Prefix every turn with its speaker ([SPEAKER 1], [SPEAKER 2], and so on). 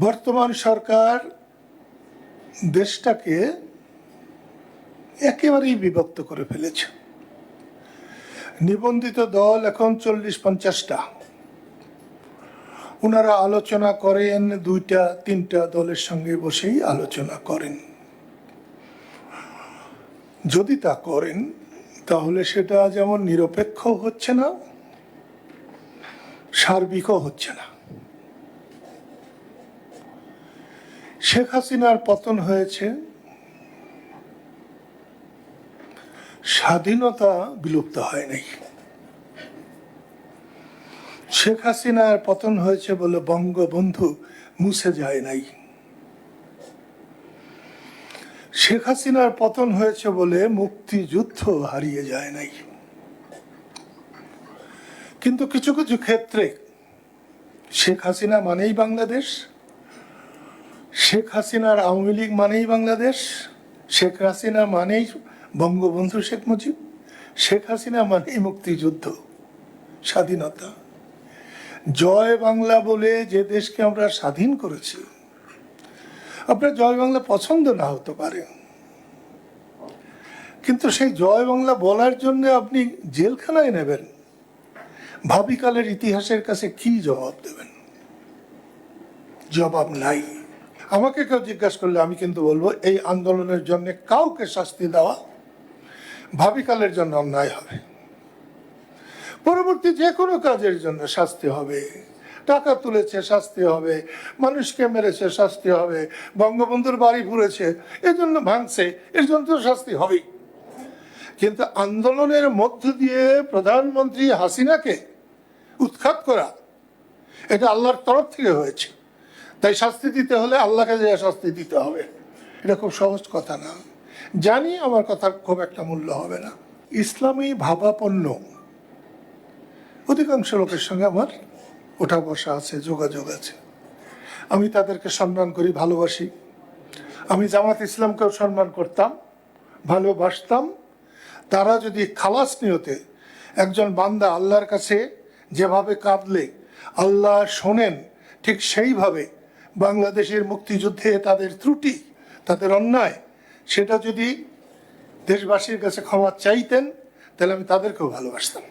[SPEAKER 1] বর্তমান সরকার দেশটাকে একেবারেই বিভক্ত করে ফেলেছে। নিবন্ধিত দল এখন চল্লিশ পঞ্চাশটা। ওনারা আলোচনা করেন, দুইটা, তিনটা দলের সঙ্গে বসেই আলোচনা করেন। যদি তা করেন, তাহলে সেটা যেমন নিরপেক্ষ হচ্ছে না, সার্বিকও হচ্ছে না। শেখ হাসিনার পতন হয়েছে। স্বাধীনতা বিলুপ্ত হয় নাই। শেখ হাসিনার পতন হয়েছে বলে বঙ্গবন্ধু মুছে যায় নাই। শেখ হাসিনার পতন হয়েছে বলে মুক্তিযুদ্ধ হারিয়ে যায় নাই। কিন্তু কিছু কিছু ক্ষেত্রে শেখ হাসিনা মানেই বাংলাদেশ। শেখ হাসিনার আওয়ামী লীগ মানেই বাংলাদেশ, শেখ হাসিনা মানেই বঙ্গবন্ধু শেখ মুজিব, শেখ হাসিনা মানেই মুক্তিযুদ্ধ, স্বাধীনতা। জয় বাংলা বলে যে দেশকে আমরা স্বাধীন করেছি, আপনার জয় বাংলা পছন্দ না হতে পারে। কিন্তু সেই জয় বাংলা বলার জন্য আপনি জেলখানায় নেবেন। ভাবিকালের ইতিহাসের কাছে কি জবাব দেবেন? জবাব নাই। আমাকে কেউ জিজ্ঞাসা করলে আমি কিন্তু বলব, এই আন্দোলনের জন্য কাউকে শাস্তি দেওয়া ভাবিকালের জন্য অন্যায় হবে। পরবর্তী যে কোনো কাজের জন্য শাস্তি হবে। টাকা তুলেছে, শাস্তি হবে। মানুষকে মেরেছে, শাস্তি হবে। বঙ্গবন্ধুর বাড়ি পুড়েছে, এজন্য ভাঙছে এর জন্য তো শাস্তি হবেই। কিন্তু আন্দোলনের মধ্য দিয়ে প্রধানমন্ত্রী হাসিনাকে উৎখাত করা, এটা আল্লাহর তরফ থেকে হয়েছে। তাই শাস্তি দিতে হলে আল্লাহকে যে শাস্তি দিতে হবে, এটা খুব সহজ কথা না। জানি আমার কথার খুব একটা মূল্য হবে না। ইসলামী ভাবাপন্ন। অধিকাংশ লোকের সঙ্গে আমার ওঠা বসা আছে, যোগাযোগ আছে। আমি তাদেরকে সম্মান করি, ভালোবাসি। আমি জামাত ইসলামকেও সম্মান করতাম, ভালোবাসতাম। তারা যদি খালাস নিয়তে একজন বান্দা আল্লাহর কাছে যেভাবে কাঁদলে, আল্লাহ শোনেন, ঠিক সেইভাবে বাংলাদেশের মুক্তিযুদ্ধে তাদের ত্রুটি, তাদের অন্যায়, সেটা যদি দেশবাসীর কাছে ক্ষমা চাইতেন, তাহলে আমি তাদেরকেও ভালোবাসতাম।